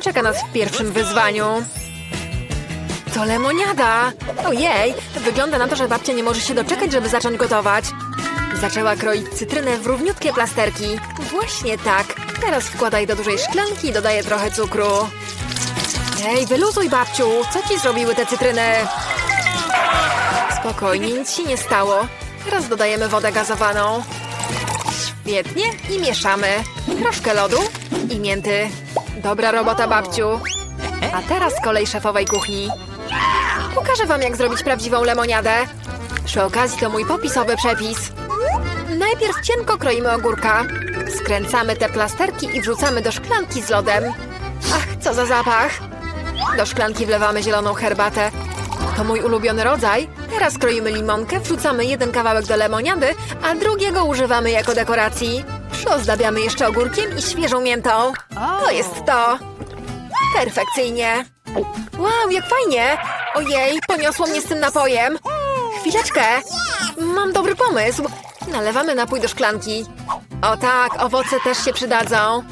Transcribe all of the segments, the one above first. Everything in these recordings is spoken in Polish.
czeka nas w pierwszym wyzwaniu? To lemoniada! Ojej, wygląda na to, że babcia nie może się doczekać, żeby zacząć gotować. Zaczęła kroić cytrynę w równiutkie plasterki. Właśnie tak. Teraz wkładaj do dużej szklanki i dodaję trochę cukru. Ej, wyluzuj babciu! Co ci zrobiły te cytryny? Spokojnie, nic się nie stało. Teraz dodajemy wodę gazowaną. Świetnie i mieszamy. Troszkę lodu i mięty. Dobra robota, babciu. A teraz kolej szefowej kuchni. Pokażę wam, jak zrobić prawdziwą lemoniadę. Przy okazji to mój popisowy przepis. Najpierw cienko kroimy ogórka. Skręcamy te plasterki i wrzucamy do szklanki z lodem. Ach, co za zapach! Do szklanki wlewamy zieloną herbatę. To mój ulubiony rodzaj. Teraz kroimy limonkę, wrzucamy jeden kawałek do lemoniady, a drugiego używamy jako dekoracji. Przyozdabiamy jeszcze ogórkiem i świeżą miętą. To jest to. Perfekcyjnie. Wow, jak fajnie! Ojej, poniosło mnie z tym napojem. Chwileczkę. Mam dobry pomysł. Nalewamy napój do szklanki. O tak, owoce też się przydadzą.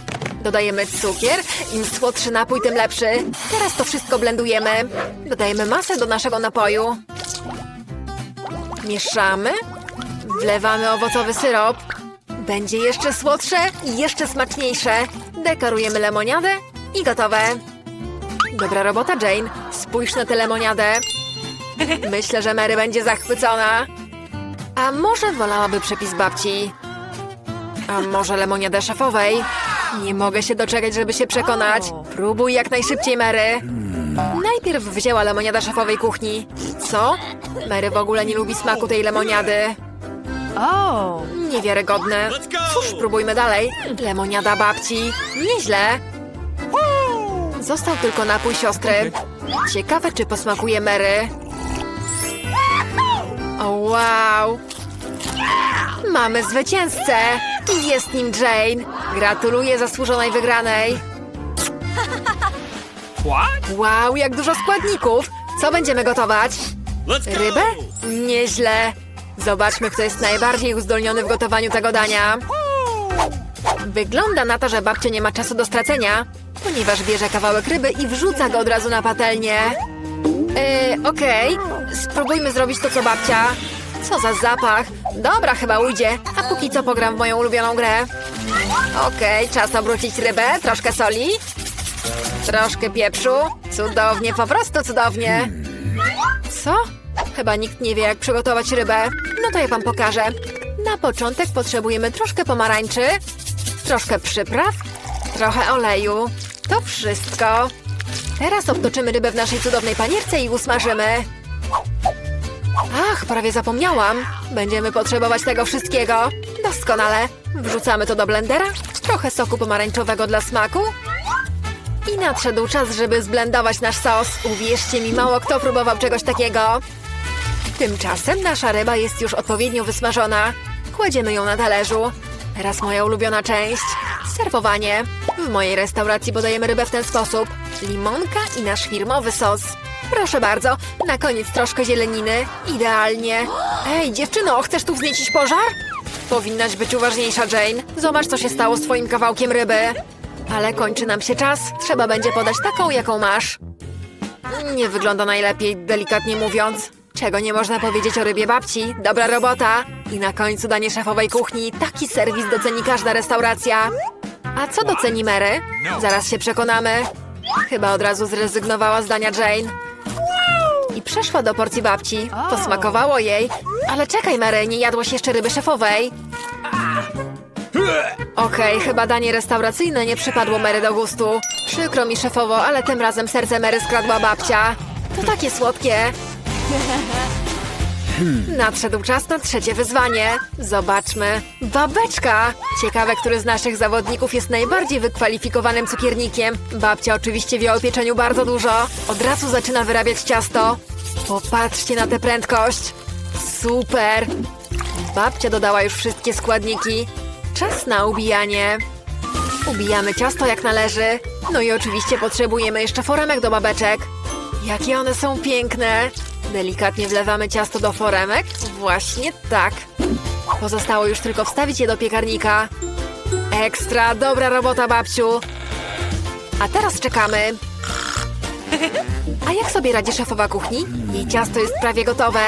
Dodajemy cukier. Im słodszy napój, tym lepszy. Teraz to wszystko blendujemy. Dodajemy masę do naszego napoju. Mieszamy. Wlewamy owocowy syrop. Będzie jeszcze słodsze i jeszcze smaczniejsze. Dekorujemy lemoniadę i gotowe. Dobra robota, Jane. Spójrz na tę lemoniadę. Myślę, że Mary będzie zachwycona. A może wolałaby przepis babci? A może lemoniadę szefowej? Nie mogę się doczekać, żeby się przekonać. Próbuj jak najszybciej, Mary. Najpierw wzięła lemoniada szefowej kuchni. Co? Mary w ogóle nie lubi smaku tej lemoniady. Oh. Niewiarygodne. Cóż, spróbujmy dalej. Lemoniada babci. Nieźle. Został tylko napój siostry. Ciekawe, czy posmakuje Mary. O, wow. Mamy zwycięzcę. I jest nim Jane. Gratuluję zasłużonej wygranej. Wow, jak dużo składników. Co będziemy gotować? Rybę? Nieźle. Zobaczmy, kto jest najbardziej uzdolniony w gotowaniu tego dania. Wygląda na to, że babcia nie ma czasu do stracenia, ponieważ bierze kawałek ryby i wrzuca go od razu na patelnię. Yy, okej. Spróbujmy zrobić to, co babcia. Co za zapach. Dobra, chyba ujdzie. A póki co pogram w moją ulubioną grę. Okej, czas obrócić rybę. Troszkę soli. Troszkę pieprzu. Cudownie, po prostu cudownie. Co? Chyba nikt nie wie, jak przygotować rybę. No to ja wam pokażę. Na początek potrzebujemy troszkę pomarańczy, troszkę przypraw, trochę oleju. To wszystko. Teraz obtoczymy rybę w naszej cudownej panierce i usmażymy. Ach, prawie zapomniałam. Będziemy potrzebować tego wszystkiego. Doskonale. Wrzucamy to do blendera. Trochę soku pomarańczowego dla smaku. I nadszedł czas, żeby zblendować nasz sos. Uwierzcie mi, mało kto próbował czegoś takiego. Tymczasem nasza ryba jest już odpowiednio wysmażona. Kładziemy ją na talerzu. Teraz moja ulubiona część. Serwowanie. W mojej restauracji podajemy rybę w ten sposób. Limonka i nasz firmowy sos. Proszę bardzo, na koniec troszkę zieleniny. Idealnie. Ej, dziewczyno, chcesz tu wzniecić pożar? Powinnaś być uważniejsza, Jane. Zobacz, co się stało z twoim kawałkiem ryby. Ale kończy nam się czas. Trzeba będzie podać taką, jaką masz. Nie wygląda najlepiej, delikatnie mówiąc. Czego nie można powiedzieć o rybie babci? Dobra robota! I na końcu danie szefowej kuchni. Taki serwis doceni każda restauracja. A co doceni Mary? Zaraz się przekonamy. Chyba od razu zrezygnowała z dania Jane. I przeszła do porcji babci. Posmakowało jej. Ale czekaj, Mary, nie jadłaś jeszcze ryby szefowej. Okej, chyba danie restauracyjne nie przypadło Mary do gustu. Przykro mi szefowo, ale tym razem serce Mary skradła babcia. To takie słodkie. Nadszedł czas na trzecie wyzwanie. Zobaczmy. Babeczka! Ciekawe, który z naszych zawodników jest najbardziej wykwalifikowanym cukiernikiem. Babcia oczywiście wie o pieczeniu bardzo dużo. Od razu zaczyna wyrabiać ciasto. Popatrzcie na tę prędkość. Super! Babcia dodała już wszystkie składniki. Czas na ubijanie. Ubijamy ciasto jak należy. No i oczywiście potrzebujemy jeszcze foremek do babeczek. Jakie one są piękne! Delikatnie wlewamy ciasto do foremek. Właśnie tak. Pozostało już tylko wstawić je do piekarnika. Ekstra, dobra robota, babciu. A teraz czekamy. A jak sobie radzi szefowa kuchni? Jej ciasto jest prawie gotowe.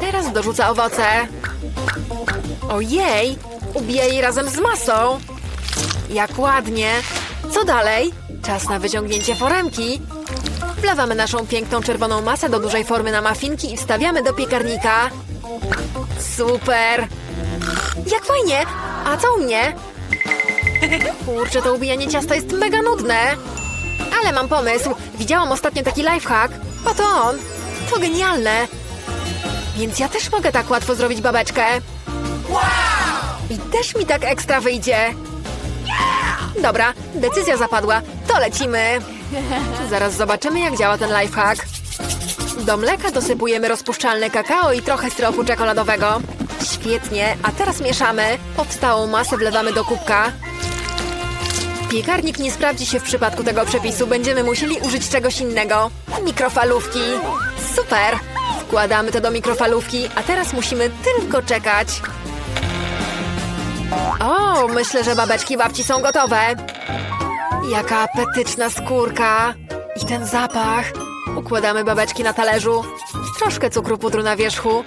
Teraz dorzuca owoce. Ojej! Ubija jej razem z masą. Jak ładnie. Co dalej? Czas na wyciągnięcie foremki. Wlewamy naszą piękną czerwoną masę do dużej formy na mafinki i wstawiamy do piekarnika. Super! Jak fajnie! A co u mnie? Kurczę, to ubijanie ciasta jest mega nudne. Ale mam pomysł. Widziałam ostatnio taki lifehack. Oto on. To genialne. Więc ja też mogę tak łatwo zrobić babeczkę. I też mi tak ekstra wyjdzie. Dobra, decyzja zapadła. To lecimy. Zaraz zobaczymy, jak działa ten lifehack. Do mleka dosypujemy rozpuszczalne kakao i trochę syropu czekoladowego. Świetnie, a teraz mieszamy. Powstałą masę wlewamy do kubka. Piekarnik nie sprawdzi się w przypadku tego przepisu. Będziemy musieli użyć czegoś innego. Mikrofalówki. Super! Wkładamy to do mikrofalówki, a teraz musimy tylko czekać. O, myślę, że babeczki babci są gotowe. Jaka apetyczna skórka. I ten zapach. Układamy babeczki na talerzu. Troszkę cukru pudru na wierzchu.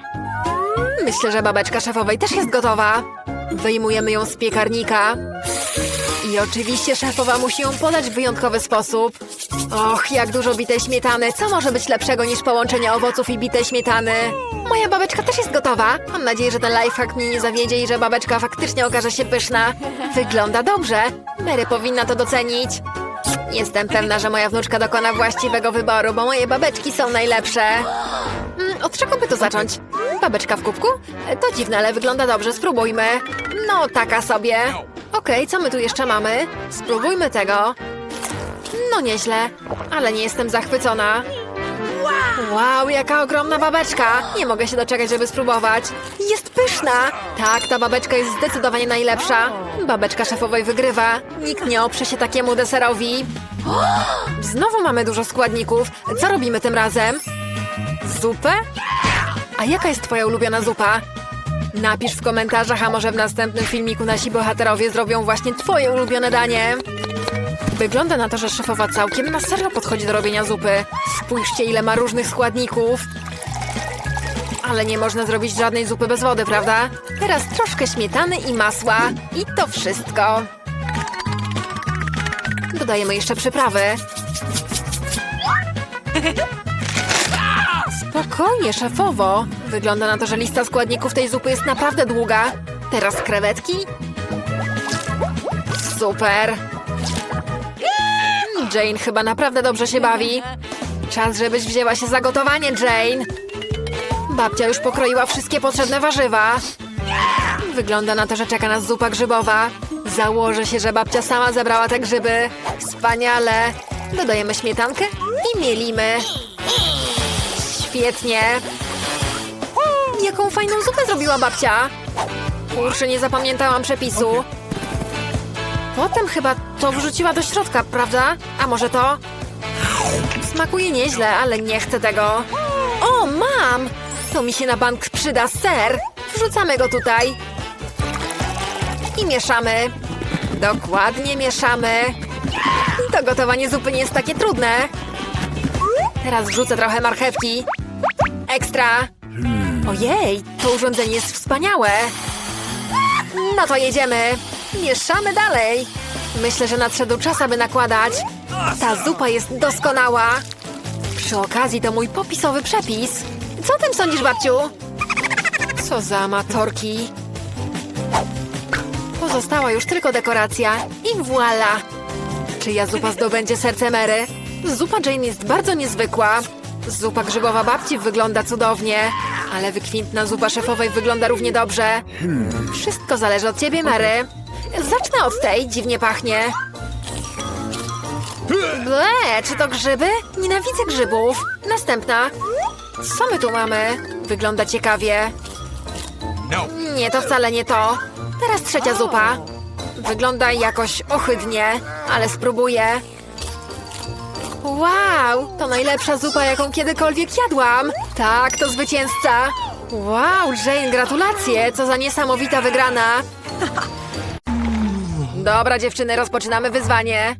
Myślę, że babeczka szefowej też jest gotowa. Wyjmujemy ją z piekarnika. I oczywiście szefowa musi ją podać w wyjątkowy sposób. Och, jak dużo bitej śmietany. Co może być lepszego niż połączenie owoców i bitej śmietany? Moja babeczka też jest gotowa. Mam nadzieję, że ten lifehack mnie nie zawiedzie i że babeczka faktycznie okaże się pyszna. Wygląda dobrze. Mary powinna to docenić. Jestem pewna, że moja wnuczka dokona właściwego wyboru, bo moje babeczki są najlepsze. Mm, Od czego by to zacząć? Babeczka w kubku? To dziwne, ale wygląda dobrze. Spróbujmy. No, taka sobie. Okej, co my tu jeszcze mamy? Spróbujmy tego. No nieźle, ale nie jestem zachwycona. Wow, jaka ogromna babeczka! Nie mogę się doczekać, żeby spróbować. Jest pyszna! Tak, ta babeczka jest zdecydowanie najlepsza. Babeczka szefowej wygrywa. Nikt nie oprze się takiemu deserowi. Znowu mamy dużo składników. Co robimy tym razem? Zupę? A jaka jest twoja ulubiona zupa? Napisz w komentarzach, a może w następnym filmiku nasi bohaterowie zrobią właśnie twoje ulubione danie. Wygląda na to, że szefowa całkiem na serio podchodzi do robienia zupy. Spójrzcie, ile ma różnych składników. Ale nie można zrobić żadnej zupy bez wody, prawda? Teraz troszkę śmietany i masła. I to wszystko. Dodajemy jeszcze przyprawy. Spokojnie, szefowo. Wygląda na to, że lista składników tej zupy jest naprawdę długa. Teraz krewetki. Super. Jane chyba naprawdę dobrze się bawi. Czas, żebyś wzięła się za gotowanie, Jane. Babcia już pokroiła wszystkie potrzebne warzywa. Wygląda na to, że czeka nas zupa grzybowa. Założę się, że babcia sama zebrała te grzyby. Wspaniale. Dodajemy śmietankę i mielimy. Świetnie. Jaką fajną zupę zrobiła babcia. Kurczę, nie zapamiętałam przepisu. Potem chyba to wrzuciła do środka, prawda? A może to? Smakuje nieźle, ale nie chcę tego. O, mam! To mi się na bank przyda ser. Wrzucamy go tutaj. I mieszamy. Dokładnie mieszamy. To gotowanie zupy nie jest takie trudne. Teraz wrzucę trochę marchewki. Ekstra. Ojej, to urządzenie jest wspaniałe. No to jedziemy. Mieszamy dalej. Myślę, że nadszedł czas, aby nakładać. Ta zupa jest doskonała. Przy okazji to mój popisowy przepis. Co o tym sądzisz, babciu? Co za amatorki. Pozostała już tylko dekoracja. I voila. Czyja zupa zdobędzie serce Mary? Zupa Jane jest bardzo niezwykła. Zupa grzybowa babci wygląda cudownie, ale wykwintna zupa szefowej wygląda równie dobrze. Wszystko zależy od ciebie, Mary. Zacznę od tej, dziwnie pachnie. Ble, czy to grzyby? Nienawidzę grzybów. Następna. Co my tu mamy? Wygląda ciekawie. Nie, to wcale nie to. Teraz trzecia zupa. Wygląda jakoś ohydnie, ale spróbuję. Wow, to najlepsza zupa, jaką kiedykolwiek jadłam. Tak, to zwycięzca. Wow, Jane, gratulacje. Co za niesamowita wygrana. Dobra, dziewczyny, rozpoczynamy wyzwanie.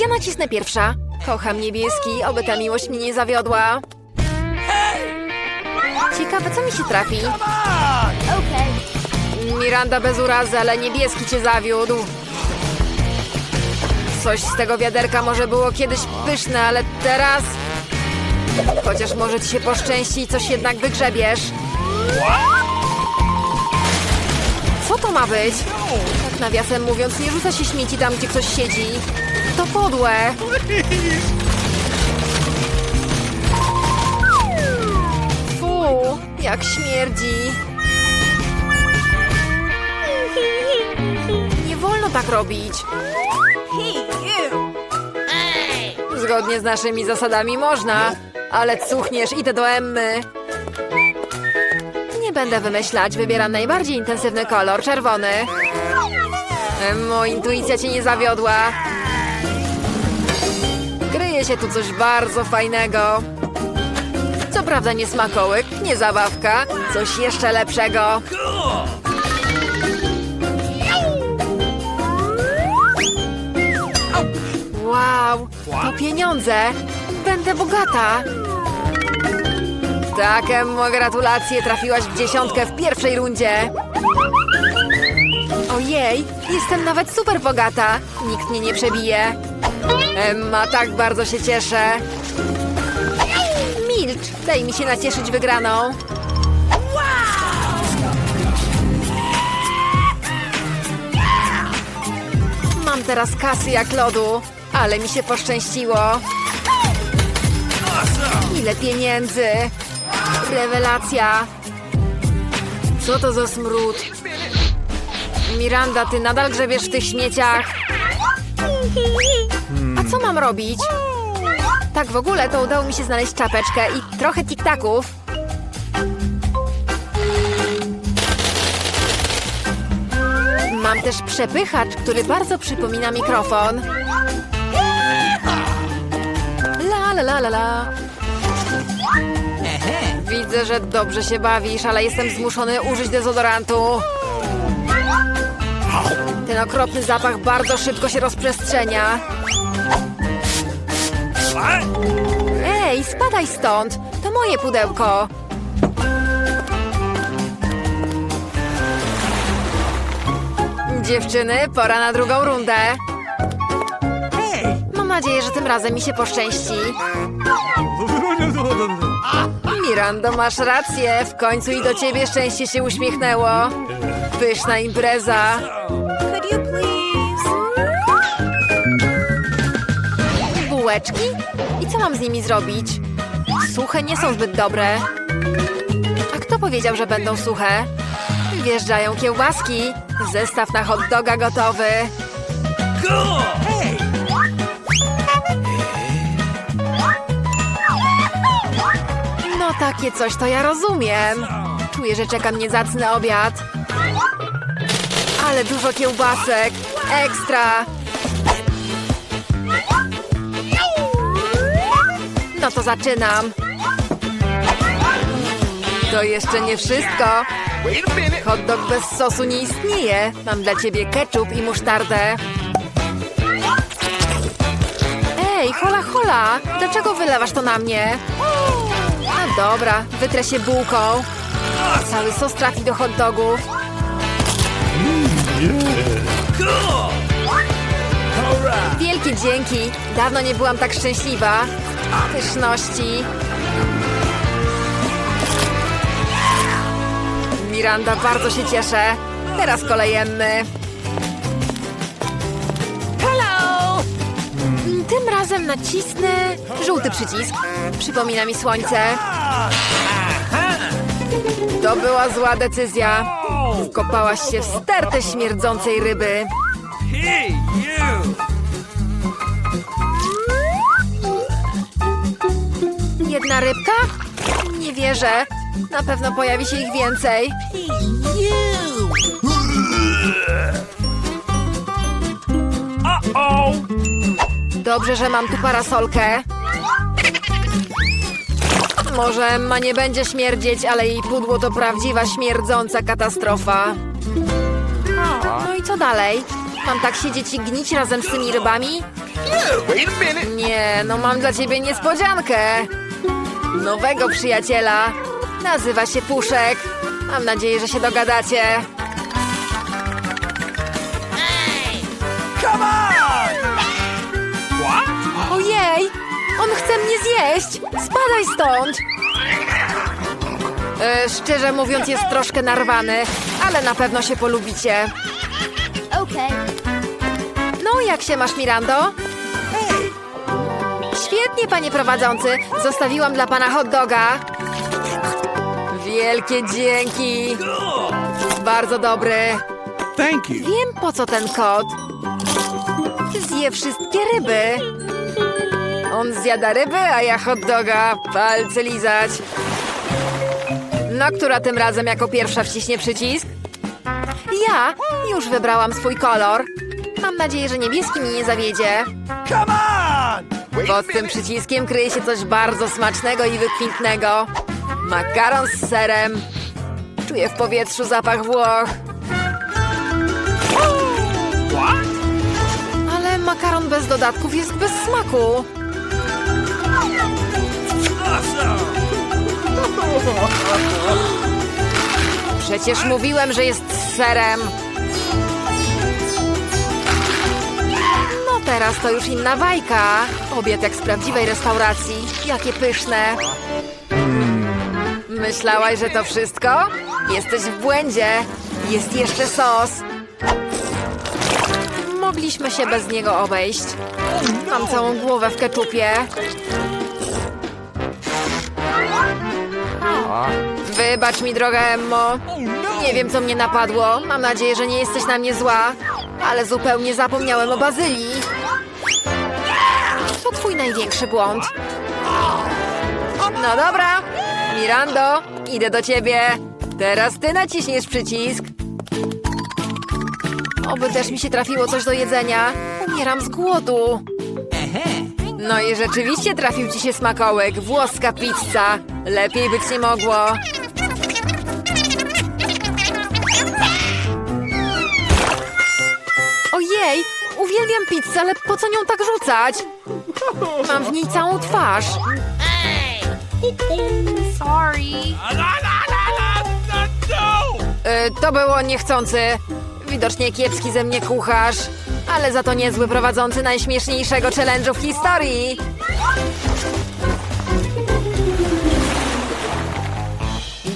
Ja nacisnę pierwsza. Kocham niebieski, oby ta miłość mnie nie zawiodła. Ciekawe, co mi się trafi. Miranda bez urazy, ale niebieski cię zawiódł. Coś z tego wiaderka może było kiedyś pyszne, ale teraz... Chociaż może ci się poszczęści i coś jednak wygrzebiesz. Co to ma być? Tak nawiasem mówiąc, nie rzuca się śmieci tam, gdzie ktoś siedzi. To podłe. Fu, jak śmierdzi. Nie wolno tak robić. Zgodnie z naszymi zasadami można, ale cuchniesz i te do Emmy. Nie będę wymyślać, wybieram najbardziej intensywny kolor, czerwony. Emmo, intuicja cię nie zawiodła. Kryje się tu coś bardzo fajnego. Co prawda nie smakołyk, nie zabawka, coś jeszcze lepszego. Wow, to pieniądze! Będę bogata! Tak, Emmo, gratulacje, trafiłaś w dziesiątkę w pierwszej rundzie. Ojej, jestem nawet super bogata. Nikt mnie nie przebije. Emma, tak bardzo się cieszę. Milcz, daj mi się nacieszyć wygraną. Mam teraz kasy jak lodu, ale mi się poszczęściło. Ile pieniędzy! Rewelacja! Co to za smród? Miranda, ty nadal grzebiesz w tych śmieciach? A co mam robić? Tak w ogóle to udało mi się znaleźć czapeczkę i trochę tiktaków. Mam też przepychacz, który bardzo przypomina mikrofon. La la la la. Widzę, że dobrze się bawisz, ale jestem zmuszony użyć dezodorantu. Ten okropny zapach bardzo szybko się rozprzestrzenia. Ej, spadaj stąd! To moje pudełko. Dziewczyny, pora na drugą rundę. Mam nadzieję, że tym razem mi się poszczęści. Mirando, masz rację. W końcu i do ciebie szczęście się uśmiechnęło. Pyszna impreza. Could you please? Bułeczki? I co mam z nimi zrobić? Suche nie są zbyt dobre. A kto powiedział, że będą suche? Wjeżdżają kiełbaski. Zestaw na hot doga gotowy. No takie coś to ja rozumiem. Czuję, że czeka mnie zacny obiad. Ale dużo kiełbasek. Ekstra. No to zaczynam. To jeszcze nie wszystko. Hot dog bez sosu nie istnieje. Mam dla ciebie ketchup i musztardę. Ej, hola hola! Dlaczego wylewasz to na mnie? Dobra, wytrę się bułką. Cały sos trafi do hot dogów. Wielkie dzięki! Dawno nie byłam tak szczęśliwa. Pyszności. Miranda, bardzo się cieszę. Teraz kolejemy. Tym razem nacisnę żółty przycisk. Przypomina mi słońce. To była zła decyzja. Wkopałaś się w stertę śmierdzącej ryby. Jedna rybka? Nie wierzę. Na pewno pojawi się ich więcej. Dobrze, że mam tu parasolkę. Może Emma nie będzie śmierdzieć, ale jej pudło to prawdziwa śmierdząca katastrofa. No i co dalej? Mam tak siedzieć i gnić razem z tymi rybami? Nie, no mam dla ciebie niespodziankę. Nowego przyjaciela. Nazywa się Puszek. Mam nadzieję, że się dogadacie. On chce mnie zjeść! Spadaj stąd! E, szczerze mówiąc, jest troszkę narwany, ale na pewno się polubicie. Okay. No, jak się masz, Mirando? Świetnie, panie prowadzący. Zostawiłam dla pana hot doga. Wielkie dzięki. Bardzo dobry. Thank you. Wiem, po co ten kot. Zje wszystkie ryby. On zjada ryby, a ja hot doga. Palce lizać. No, która tym razem jako pierwsza wciśnie przycisk? Ja już wybrałam swój kolor. Mam nadzieję, że niebieski mi nie zawiedzie. Come on! Pod tym przyciskiem kryje się coś bardzo smacznego i wykwintnego. Makaron z serem. Czuję w powietrzu zapach Włoch. Ale makaron bez dodatków jest bez smaku. Przecież mówiłem, że jest serem. No teraz to już inna bajka. Obiad jak z prawdziwej restauracji. Jakie pyszne. Myślałaś, że to wszystko? Jesteś w błędzie. Jest jeszcze sos. Mogliśmy się bez niego obejść. Mam całą głowę w keczupie. Wybacz mi, droga Emmo. Nie wiem, co mnie napadło. Mam nadzieję, że nie jesteś na mnie zła. Ale zupełnie zapomniałem o bazylii. To twój największy błąd. No dobra. Mirando, idę do ciebie. Teraz ty naciśniesz przycisk. Oby też mi się trafiło coś do jedzenia. Umieram z głodu. No i rzeczywiście trafił ci się smakołek. Włoska pizza. Lepiej być nie mogło. Ojej, uwielbiam pizzę, ale po co nią tak rzucać? Mam w niej całą twarz. Sorry. Y, to było niechcący. Widocznie kiepski ze mnie kucharz. Ale za to niezły prowadzący najśmieszniejszego challenge'u w historii.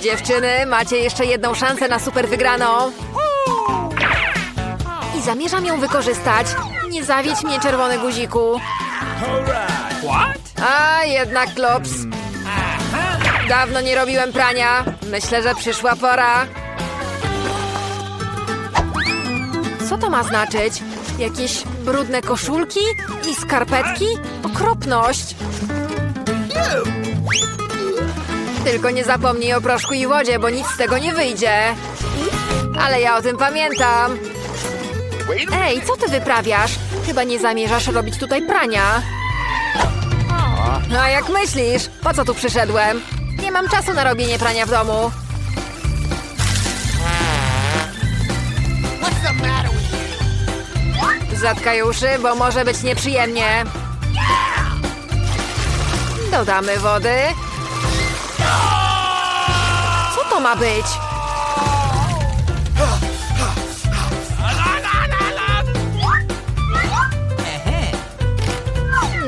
Dziewczyny, macie jeszcze jedną szansę na super wygraną. I zamierzam ją wykorzystać. Nie zawiedź mnie, czerwony guziku. A, jednak klops. Dawno nie robiłem prania. Myślę, że przyszła pora. Co to ma znaczyć? Jakieś brudne koszulki i skarpetki? Okropność! Tylko nie zapomnij o proszku i wodzie, bo nic z tego nie wyjdzie. Ale ja o tym pamiętam. Ej, co ty wyprawiasz? Chyba nie zamierzasz robić tutaj prania. A jak myślisz? Po co tu przyszedłem? Nie mam czasu na robienie prania w domu. Zatkaj uszy, bo może być nieprzyjemnie. Dodamy wody. Co to ma być?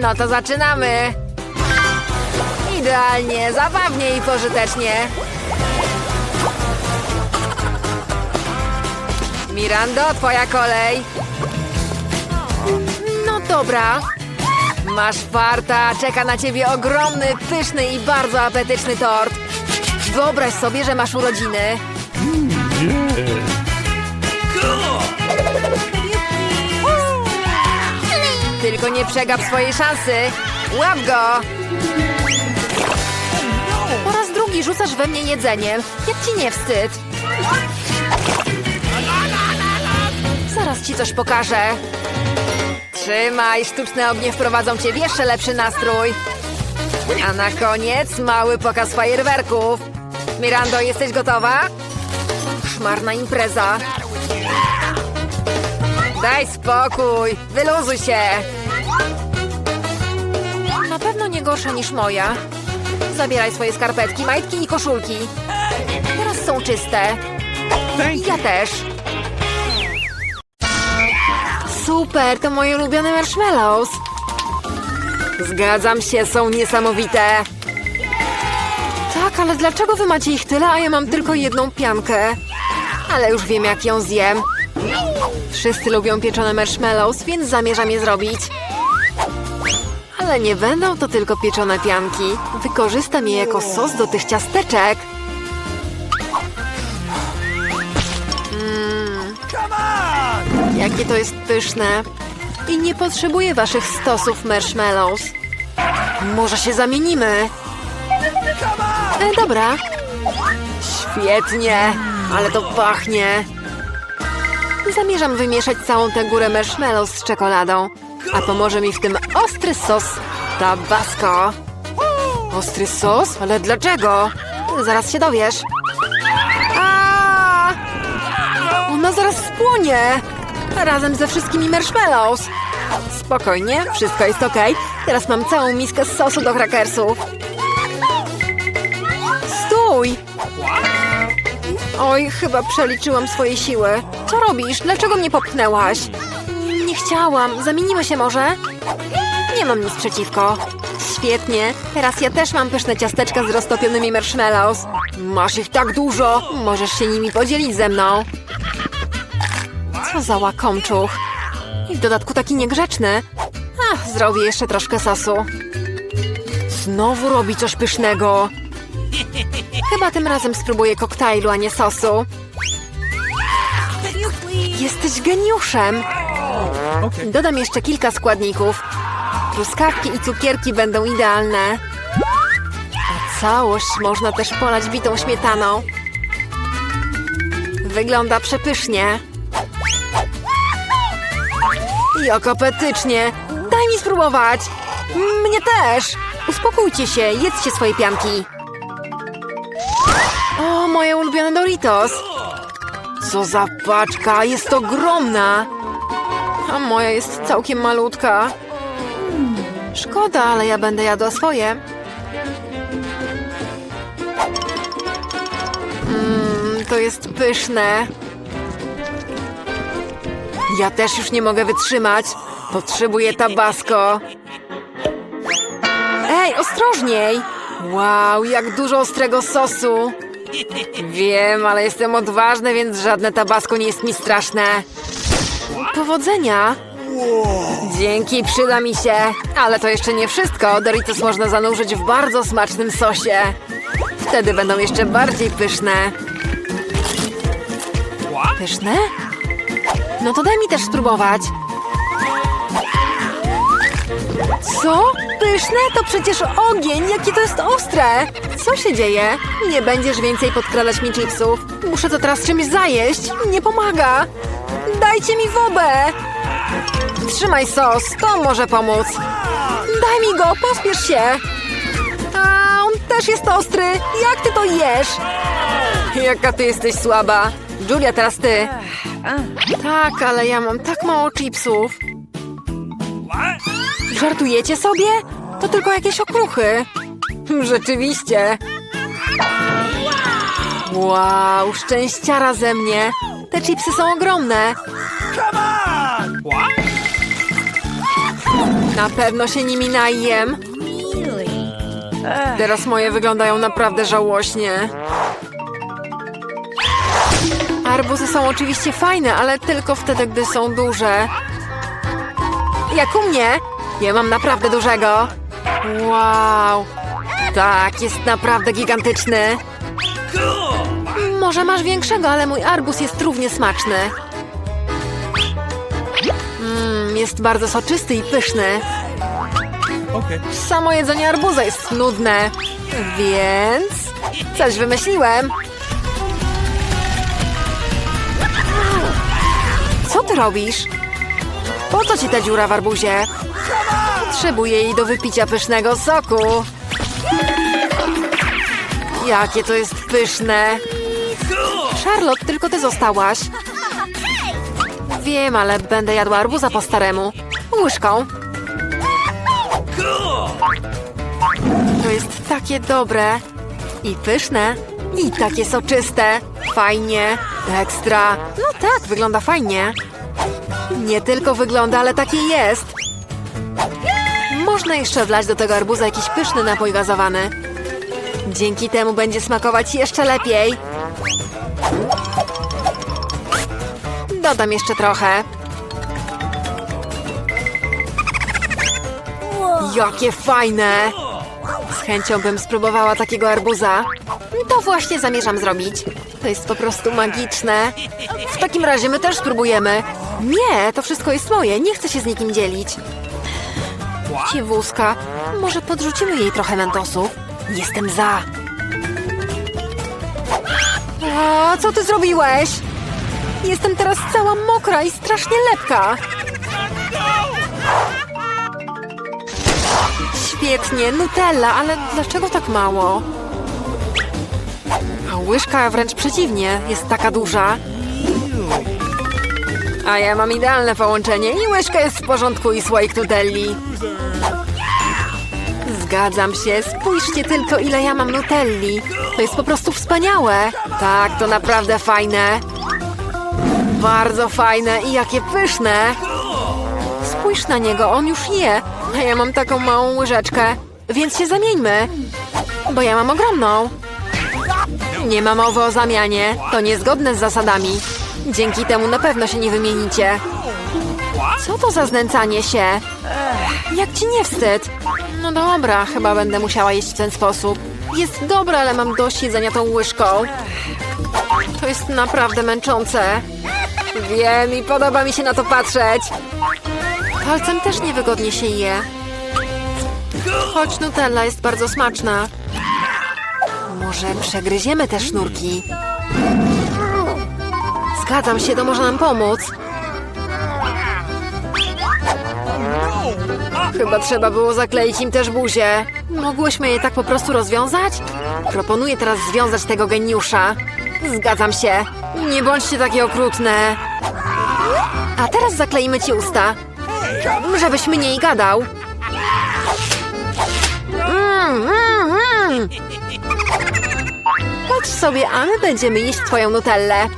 No to zaczynamy. Idealnie, zabawnie i pożytecznie. Mirando, twoja kolej. Dobra. Masz farta, czeka na ciebie ogromny, pyszny i bardzo apetyczny tort. Wyobraź sobie, że masz urodziny. Tylko nie przegap swojej szansy. Łap go! Po raz drugi rzucasz we mnie jedzeniem. Jak ci nie wstyd? Zaraz ci coś pokażę. Trzymaj, sztuczne ognie wprowadzą cię w jeszcze lepszy nastrój. A na koniec mały pokaz fajerwerków. Mirando, jesteś gotowa? Szmarna impreza. Daj spokój, wyluzuj się. Na pewno nie gorsza niż moja. Zabieraj swoje skarpetki, majtki i koszulki. Teraz są czyste. Ja też. Super, to moje ulubione marshmallows. Zgadzam się, są niesamowite. Tak, ale dlaczego wy macie ich tyle, a ja mam tylko jedną piankę? Ale już wiem, jak ją zjem. Wszyscy lubią pieczone marshmallows, więc zamierzam je zrobić. Ale nie będą to tylko pieczone pianki. Wykorzystam je jako sos do tych ciasteczek. Jakie to jest pyszne. I nie potrzebuję waszych stosów marshmallows. Może się zamienimy? E, dobra. Świetnie, ale to pachnie. Zamierzam wymieszać całą tę górę marshmallows z czekoladą. A pomoże mi w tym ostry sos tabasco. Ostry sos? Ale dlaczego? Zaraz się dowiesz. A! Ona zaraz spłonie! Razem ze wszystkimi marshmallows. Spokojnie, wszystko jest ok. Teraz mam całą miskę z sosu do krakersów. Stój! Oj, chyba przeliczyłam swoje siły. Co robisz? Dlaczego mnie popchnęłaś? Nie chciałam. Zamienimy się może? Nie mam nic przeciwko. Świetnie. Teraz ja też mam pyszne ciasteczka z roztopionymi marshmallows. Masz ich tak dużo. Możesz się nimi podzielić ze mną. Co za łakomczuch. I w dodatku taki niegrzeczny. Ach, zrobię jeszcze troszkę sosu. Znowu robi coś pysznego. Chyba tym razem spróbuję koktajlu, a nie sosu. Jesteś geniuszem. Dodam jeszcze kilka składników. Truskawki i cukierki będą idealne. A całość można też polać bitą śmietaną. Wygląda przepysznie. Jak apetycznie! Daj mi spróbować! Mnie też! Uspokójcie się, jedzcie swoje pianki. O, moje ulubione Doritos! Co za paczka, jest ogromna! A moja jest całkiem malutka. Szkoda, ale ja będę jadła swoje. Mmm, to jest pyszne. Ja też już nie mogę wytrzymać. Potrzebuję tabasco. Ej, ostrożniej! Wow, jak dużo ostrego sosu. Wiem, ale jestem odważny, więc żadne tabasco nie jest mi straszne. Powodzenia! Dzięki, przyda mi się. Ale to jeszcze nie wszystko. Doritos można zanurzyć w bardzo smacznym sosie. Wtedy będą jeszcze bardziej pyszne. Pyszne? No to daj mi też spróbować. Co? Pyszne? To przecież ogień! Jakie to jest ostre! Co się dzieje? Nie będziesz więcej podkradać mi chipsów. Muszę to teraz czymś zajeść. Nie pomaga. Dajcie mi wobę! Trzymaj sos, to może pomóc. Daj mi go, pospiesz się. A, on też jest ostry. Jak ty to jesz? Jaka ty jesteś słaba. Julia, teraz ty. Tak, ale ja mam tak mało chipsów. Żartujecie sobie? To tylko jakieś okruchy. Rzeczywiście. Wow, szczęściara ze mnie. Te chipsy są ogromne. Na pewno się nimi najem. Teraz moje wyglądają naprawdę żałośnie. Arbuzy są oczywiście fajne, ale tylko wtedy, gdy są duże. Jak u mnie? Ja mam naprawdę dużego. Wow. Tak, jest naprawdę gigantyczny. Może masz większego, ale mój arbuz jest równie smaczny. Mmm, jest bardzo soczysty i pyszny. Okay. Samo jedzenie arbuza jest nudne. Więc... Coś wymyśliłem. Robisz? Po co ci ta dziura w arbuzie? Potrzebuję jej do wypicia pysznego soku. Jakie to jest pyszne. Charlotte, tylko ty zostałaś. Wiem, ale będę jadła arbuza po staremu. Łyżką. To jest takie dobre. I pyszne. I takie soczyste. Fajnie. Ekstra. No tak, wygląda fajnie. Nie tylko wygląda, ale takie jest. Można jeszcze wlać do tego arbuza jakiś pyszny napój gazowany. Dzięki temu będzie smakować jeszcze lepiej. Dodam jeszcze trochę. Jakie fajne! Z chęcią bym spróbowała takiego arbuza. To właśnie zamierzam zrobić. To jest po prostu magiczne. W takim razie my też spróbujemy. Nie, to wszystko jest moje. Nie chcę się z nikim dzielić. Ciewuska, może podrzucimy jej trochę mentosu? Jestem za. A, co ty zrobiłeś? Jestem teraz cała mokra i strasznie lepka. Świetnie, Nutella, ale dlaczego tak mało? A łyżka wręcz przeciwnie, jest taka duża. A ja mam idealne połączenie i łyżka jest w porządku i słoik Nutelli. Zgadzam się, spójrzcie tylko ile ja mam Nutelli. To jest po prostu wspaniałe. Tak, to naprawdę fajne. Bardzo fajne i jakie pyszne. Spójrz na niego, on już je, a ja mam taką małą łyżeczkę. Więc się zamieńmy, bo ja mam ogromną. Nie ma mowy o zamianie, to niezgodne z zasadami. Dzięki temu na pewno się nie wymienicie. Co to za znęcanie się? Jak ci nie wstyd? No dobra, chyba będę musiała jeść w ten sposób. Jest dobra, ale mam dość jedzenia tą łyżką. To jest naprawdę męczące. Wiem i podoba mi się na to patrzeć. Palcem też niewygodnie się je. Choć Nutella jest bardzo smaczna. Może przegryziemy te sznurki? Zgadzam się, to może nam pomóc. Chyba trzeba było zakleić im też buzię. Mogłyśmy je tak po prostu rozwiązać? Proponuję teraz związać tego geniusza. Zgadzam się. Nie bądźcie takie okrutne. A teraz zakleimy ci usta. Żebyś mniej gadał. Mm, mm, mm. Patrz sobie, a my będziemy jeść twoją nutellę.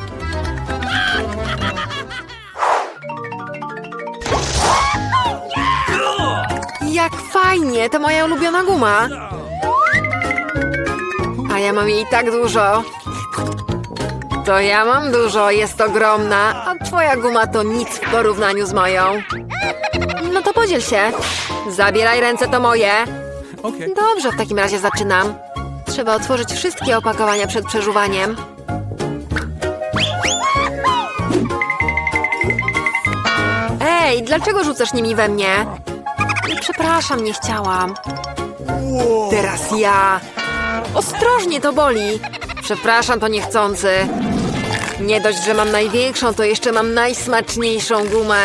Fajnie, to moja ulubiona guma. A ja mam jej tak dużo. To ja mam dużo, jest ogromna, a twoja guma to nic w porównaniu z moją. No to podziel się. Zabieraj ręce, to moje. Dobrze, w takim razie zaczynam. Trzeba otworzyć wszystkie opakowania przed przeżuwaniem. Ej, dlaczego rzucasz nimi we mnie? Przepraszam, nie chciałam. Teraz ja. Ostrożnie, to boli. Przepraszam, to niechcący. Nie dość, że mam największą, to jeszcze mam najsmaczniejszą gumę.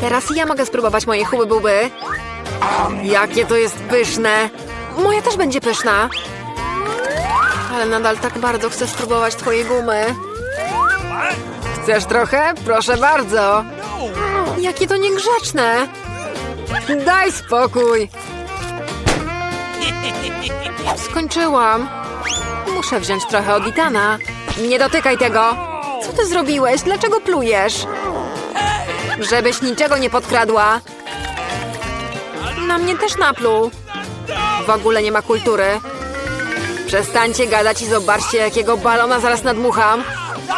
Teraz ja mogę spróbować moje huby buby. Jakie to jest pyszne! Moja też będzie pyszna. Ale nadal tak bardzo chcę spróbować twojej gumy. Chcesz trochę? Proszę bardzo. Jakie to niegrzeczne. Daj spokój. Skończyłam. Muszę wziąć trochę od Itana. Nie dotykaj tego. Co ty zrobiłeś? Dlaczego plujesz? Żebyś niczego nie podkradła. Na mnie też napluł. W ogóle nie ma kultury. Przestańcie gadać i zobaczcie, jakiego balona zaraz nadmucham.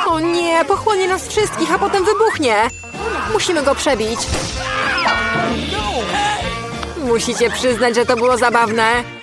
O nie, pochłonie nas wszystkich, a potem wybuchnie. Musimy go przebić. Musicie przyznać, że to było zabawne.